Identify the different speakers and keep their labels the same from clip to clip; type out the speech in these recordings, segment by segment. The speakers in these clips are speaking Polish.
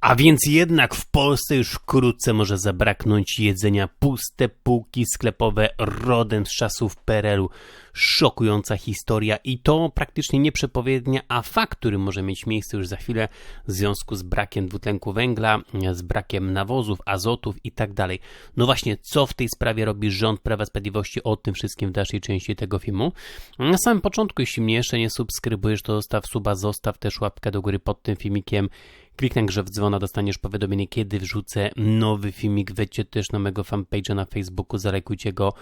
Speaker 1: A więc jednak w Polsce już wkrótce może zabraknąć jedzenia. Puste półki sklepowe rodem z czasów PRL-u. Szokująca historia i to praktycznie nie przepowiednia, a fakt, który może mieć miejsce już za chwilę w związku z brakiem dwutlenku węgla, z brakiem nawozów, azotów i tak dalej. No właśnie, co w tej sprawie robi rząd Prawa Sprawiedliwości? O tym wszystkim w dalszej części tego filmu. Na samym początku, jeśli mnie jeszcze nie subskrybujesz, to zostaw suba, zostaw też łapkę do góry pod tym filmikiem Kliknij grze w dzwona, dostaniesz powiadomienie, kiedy wrzucę nowy filmik. Wejdźcie też na mojego fanpage'a na Facebooku, zalajkujcie go.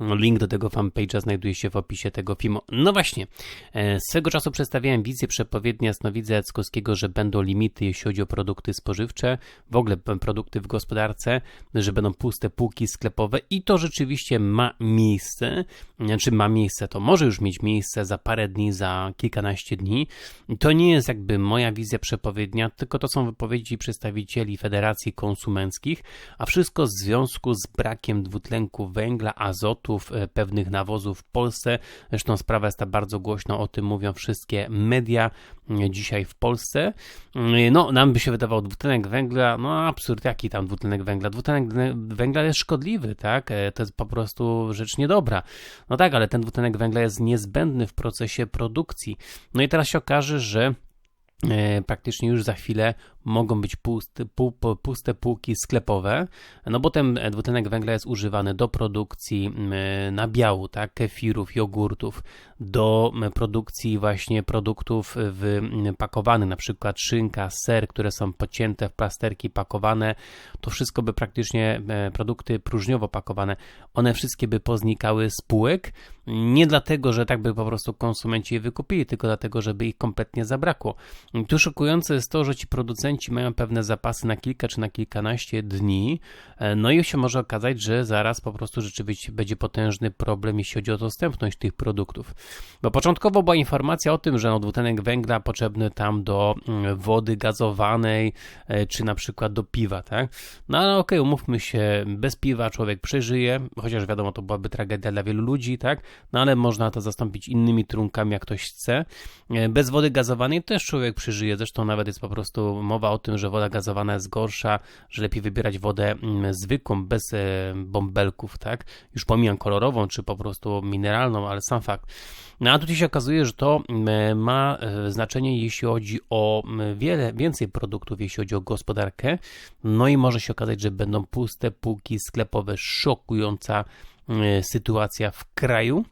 Speaker 1: Link do tego fanpage'a znajduje się w opisie tego filmu. No właśnie, e, swego czasu przedstawiałem wizję przepowiedni Jasnowidza Jackowskiego, że będą limity, jeśli chodzi o produkty spożywcze, w ogóle produkty w gospodarce, że będą puste półki sklepowe i to rzeczywiście ma miejsce. Znaczy ma miejsce, to może już mieć miejsce za parę dni, za kilkanaście dni. To nie jest jakby moja wizja przepowiednia, tylko to są wypowiedzi przedstawicieli federacji konsumenckich, a wszystko w związku z brakiem dwutlenku węgla, azotów, e, pewnych nawozów w Polsce. Zresztą sprawa jest ta bardzo głośno, o tym mówią wszystkie media e, dzisiaj w Polsce. E, no, nam by się wydawał dwutlenek węgla, no absurd, jaki tam dwutlenek węgla? Dwutlenek węgla jest szkodliwy, tak? To jest po prostu rzecz niedobra. No tak, ale ten dwutlenek węgla jest niezbędny w procesie produkcji. No i teraz się okaże, że praktycznie już za chwilę mogą być puste, puste półki sklepowe, no bo ten dwutlenek węgla jest używany do produkcji nabiału, tak, kefirów, jogurtów, do produkcji właśnie produktów pakowanych, na przykład szynka, ser, które są pocięte w plasterki, pakowane, to wszystko by praktycznie produkty próżniowo pakowane, one wszystkie by poznikały z półek, nie dlatego, że tak by po prostu konsumenci je wykupili, tylko dlatego, żeby ich kompletnie zabrakło. Tu szokujące jest to, że ci producenci producenci mają pewne zapasy na kilka czy na kilkanaście dni, e, no i się może okazać, że zaraz po prostu rzeczywiście będzie potężny problem, jeśli chodzi o dostępność tych produktów. Bo początkowo była informacja o tym, że no, dwutlenek węgla potrzebny tam do mm, wody gazowanej, e, czy na przykład do piwa, tak? No ale okej, okay, umówmy się, bez piwa człowiek przeżyje, chociaż wiadomo, to byłaby tragedia dla wielu ludzi, tak? No ale można to zastąpić innymi trunkami, jak ktoś chce. E, bez wody gazowanej też człowiek przeżyje, zresztą nawet jest po prostu mowa o tym, że woda gazowana jest gorsza, że lepiej wybierać wodę mm, zwykłą, bez e, bąbelków, tak? Już pomijam kolorową, czy po prostu mineralną, ale sam fakt. No a tutaj się okazuje, że to mm, ma e, znaczenie, jeśli chodzi o mm, wiele, więcej produktów, jeśli chodzi o gospodarkę. No i może się okazać, że będą puste półki sklepowe, szokująca sytuacja w kraju.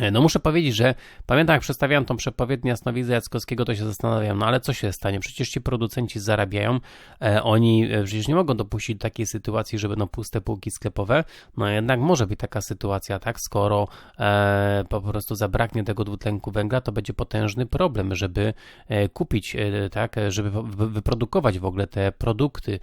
Speaker 1: E, no muszę powiedzieć, że pamiętam jak przedstawiałem tą przepowiednię Jasnowidza Jackowskiego, to się zastanawiam, no ale co się stanie? Przecież ci producenci zarabiają, e, oni e, przecież nie mogą dopuścić takiej sytuacji, że będą puste półki sklepowe, no jednak może być taka sytuacja, tak, skoro e, po prostu zabraknie tego dwutlenku węgla, to będzie potężny problem, żeby e, kupić, e, tak, żeby wyprodukować w ogóle te produkty,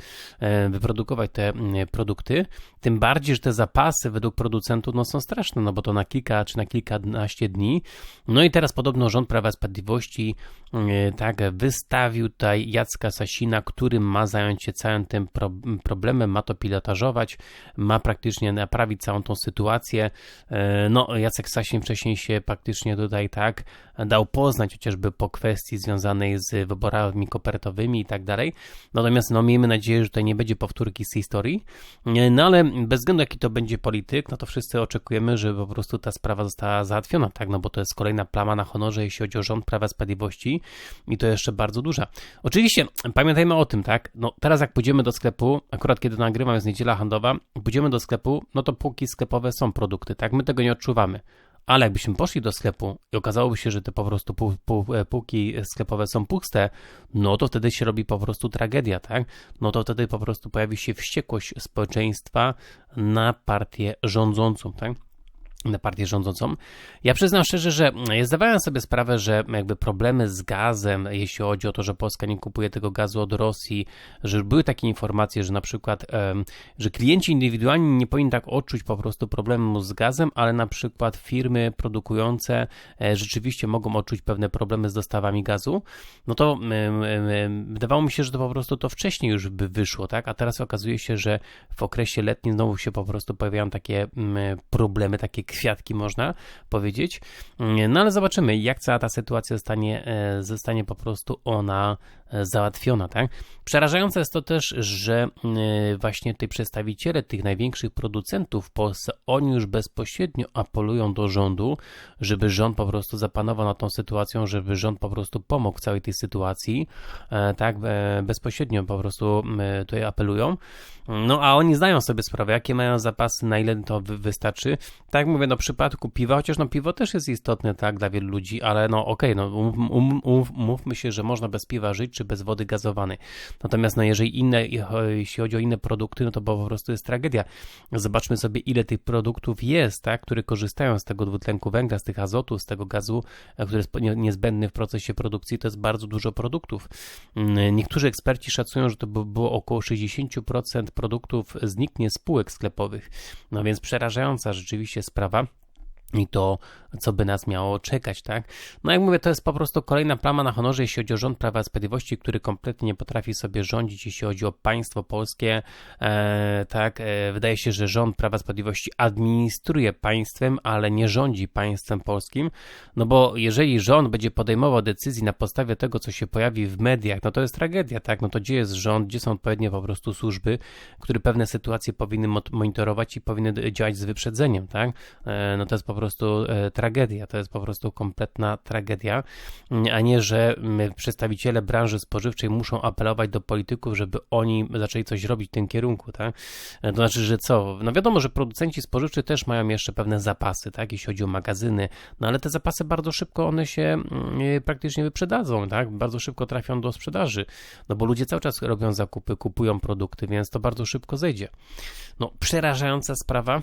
Speaker 1: wyprodukować te produkty, tym bardziej, że te zapasy według producentów no, są straszne, no bo to na kilka czy na kilka kilkanaście dni. No i teraz podobno rząd Prawa Sprawiedliwości e, tak wystawił tutaj Jacka Sasina, który ma zająć się całym tym pro problemem, ma to pilotażować, ma praktycznie naprawić całą tą sytuację. E, no, Jacek Sasin wcześniej się praktycznie tutaj tak dał poznać, chociażby po kwestii związanej z wyborami kopertowymi i tak dalej. Natomiast no, miejmy nadzieję, że tutaj nie będzie powtórki z historii. E, no ale bez względu jaki to będzie polityk, no to wszyscy oczekujemy, że po prostu ta sprawa została załatwiona, tak, no bo to jest kolejna plama na honorze, jeśli chodzi o rząd Prawa Sprawiedliwości i to jeszcze bardzo duża. Oczywiście, pamiętajmy o tym, tak, no teraz jak pójdziemy do sklepu, akurat kiedy nagrywam, jest niedziela handlowa, pójdziemy do sklepu, no to półki sklepowe są produkty, tak, my tego nie odczuwamy. Ale jakbyśmy poszli do sklepu i okazałoby się, że te po prostu pół, pół, e, półki sklepowe są puste, no to wtedy się robi po prostu tragedia, tak? No to wtedy po prostu pojawi się wściekłość społeczeństwa na partię rządzącą, tak? Na partię rządzącą. Ja przyznam szczerze, że zdawałem sobie sprawę, że jakby problemy z gazem, jeśli chodzi o to, że Polska nie kupuje tego gazu od Rosji, że były takie informacje, że na przykład, że klienci indywidualni nie powinni tak odczuć po prostu problemu z gazem, ale na przykład firmy produkujące e, rzeczywiście mogą odczuć pewne problemy z dostawami gazu, no to wydawało mi się, że to po prostu to wcześniej już by wyszło, tak? A teraz okazuje się, że w okresie letnim znowu się po prostu pojawiają takie problemy, takie kwiatki, można powiedzieć. No ale zobaczymy, jak cała ta sytuacja zostanie, e, zostanie po prostu ona e, załatwiona, tak? Przerażające jest to też, że e, właśnie te przedstawiciele tych największych producentów w Polsce, oni już bezpośrednio apelują do rządu, żeby rząd po prostu zapanował nad tą sytuacją, żeby rząd po prostu pomógł całej tej sytuacji, e, tak? Bezpośrednio po prostu tutaj apelują. No a oni zdają sobie sprawę, jakie mają zapasy, na ile to wystarczy. Tak mówię, no w przypadku piwa, chociaż no piwo też jest istotne, tak, dla wielu ludzi, ale no okej, okay, no um, um, um, mówmy się, że można bez piwa żyć, czy bez wody gazowanej. Natomiast no jeżeli inne, jeśli chodzi o inne produkty, no to po prostu jest tragedia. Zobaczmy sobie, ile tych produktów jest, tak, które korzystają z tego dwutlenku węgla, z tych azotów, z tego gazu, e, który jest niezbędny w procesie produkcji, to jest bardzo dużo produktów. Mm, niektórzy eksperci szacują, że to by było około 60% produktów zniknie z spółek sklepowych. No więc przerażająca rzeczywiście sprawa i to, co by nas miało czekać, tak? No jak mówię, to jest po prostu kolejna plama na honorze, jeśli chodzi o rząd Prawa i Sprawiedliwości, który kompletnie nie potrafi sobie rządzić, jeśli chodzi o państwo polskie, e, tak? E, wydaje się, że rząd Prawa i Sprawiedliwości administruje państwem, ale nie rządzi państwem polskim, no bo jeżeli rząd będzie podejmował decyzji na podstawie tego, co się pojawi w mediach, no to jest tragedia, tak? No to gdzie jest rząd, gdzie są odpowiednie po prostu służby, które pewne sytuacje powinny monitorować i powinny działać z wyprzedzeniem, tak? E, no to jest po prostu e, tragedia, to jest po prostu kompletna tragedia, a nie, że przedstawiciele branży spożywczej muszą apelować do polityków, żeby oni zaczęli coś robić w tym kierunku, tak? E, to znaczy, że co? No wiadomo, że producenci spożywczy też mają jeszcze pewne zapasy, tak? Jeśli chodzi o magazyny, no ale te zapasy bardzo szybko one się praktycznie wyprzedadzą, tak? Bardzo szybko trafią do sprzedaży, no bo ludzie cały czas robią zakupy, kupują produkty, więc to bardzo szybko zejdzie. No, przerażająca sprawa.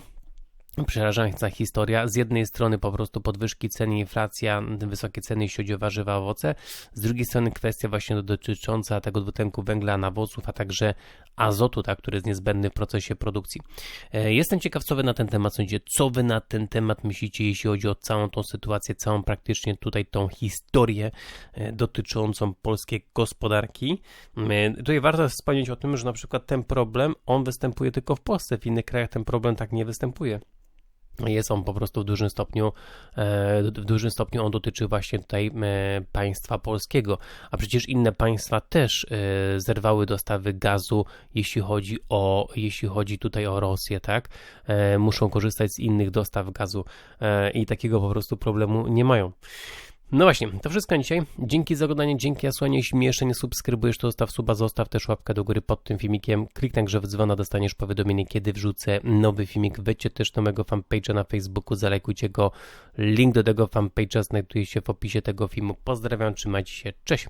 Speaker 1: Przerażająca historia. Z jednej strony po prostu podwyżki cen, inflacja, wysokie ceny, jeśli chodzi o warzywa, owoce. Z drugiej strony kwestia właśnie dotycząca tego dwutlenku węgla, nawozów, a także azotu, tak, który jest niezbędny w procesie produkcji. E, jestem ciekaw, co wy na ten temat sądzicie. Co wy na ten temat myślicie, jeśli chodzi o całą tą sytuację, całą praktycznie tutaj tą historię e, dotyczącą polskiej gospodarki. E, tutaj warto wspomnieć o tym, że na przykład ten problem, on występuje tylko w Polsce, w innych krajach ten problem tak nie występuje. Jest on po prostu w dużym stopniu, e, w dużym stopniu on dotyczy właśnie tutaj e, państwa polskiego, a przecież inne państwa też e, zerwały dostawy gazu, jeśli chodzi o, jeśli chodzi tutaj o Rosję, tak? Muszą korzystać z innych dostaw gazu i takiego po prostu problemu nie mają. No właśnie, to wszystko dzisiaj. Dzięki za oglądanie, dzięki za słuchanie. Jeśli mnie jeszcze nie subskrybujesz, to zostaw suba, zostaw też łapkę do góry pod tym filmikiem. Kliknij grze w dzwona, dostaniesz powiadomienie, kiedy wrzucę nowy filmik. Wejdźcie też do mojego fanpage'a na Facebooku, zalajkujcie go. Link do tego fanpage'a znajduje się w opisie tego filmu. Pozdrawiam, trzymajcie się, cześć!